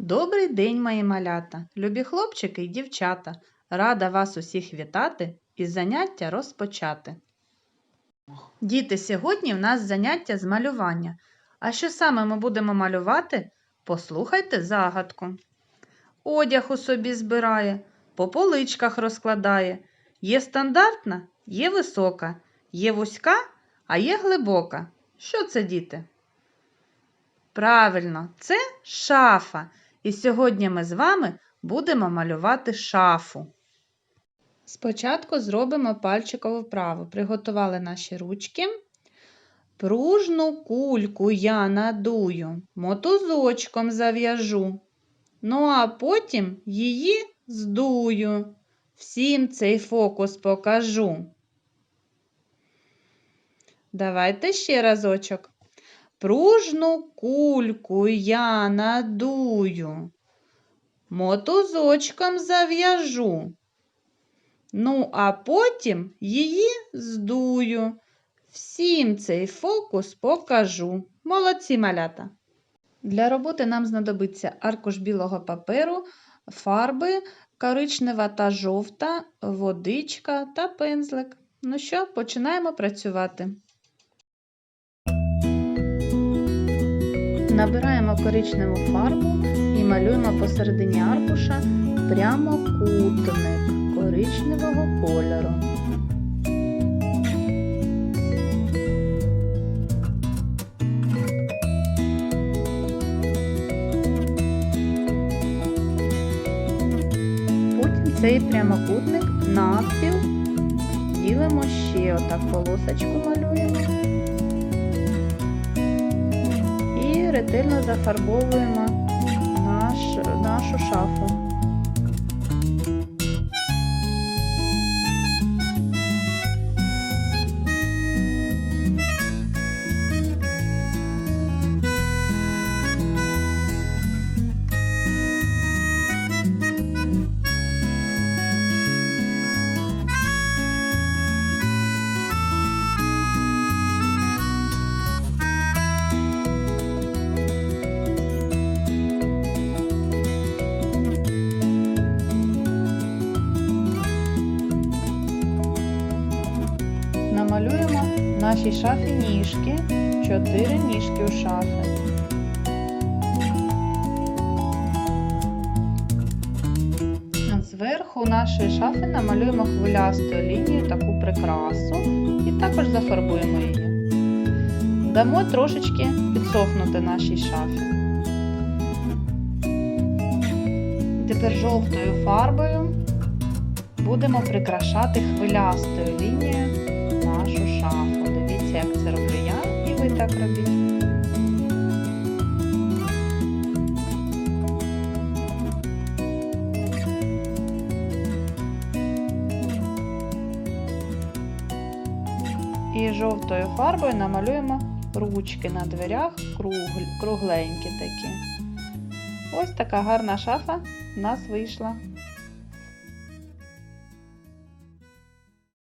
Добрий день, мої малята, любі хлопчики і дівчата. Рада вас усіх вітати і заняття розпочати. Діти, сьогодні в нас заняття з малювання. А що саме ми будемо малювати? Послухайте загадку. Одяг у собі збирає, по поличках розкладає. Є стандартна, є висока, є вузька, а є глибока. Що це, діти? Правильно, це шафа. І сьогодні ми з вами будемо малювати шафу. Спочатку зробимо пальчикову вправу. Приготували наші ручки. Пружну кульку я надую, мотузочком зав'яжу. Ну а потім її здую. Всім цей фокус покажу. Давайте ще разочок. Пружну кульку я надую, мотузочком зав'яжу. Ну, а потім її здую. Всім цей фокус покажу. Молодці малята. Для роботи нам знадобиться аркуш білого паперу, фарби, коричнева та жовта, водичка та пензлик. Ну що, починаємо працювати. Набираємо коричневу фарбу і малюємо посередині аркуша прямокутник коричневого кольору. Потім цей прямокутник навпіл ділимо ще отак полосочку малюємо. Ретельно зафарбовуємо Намалюємо нашій шафі ніжки, чотири ніжки у шафи. Зверху нашої шафи намалюємо хвилясту лінію, таку прикрасу, і також зафарбуємо її. Дамо трошечки підсохнути нашій шафі. Тепер жовтою фарбою будемо прикрашати хвилястою лінією нашу шафу. Дивіться, як це роблю я, і ви так робіть. І жовтою фарбою намалюємо ручки на дверях, кругленькі такі. Ось така гарна шафа в нас вийшла.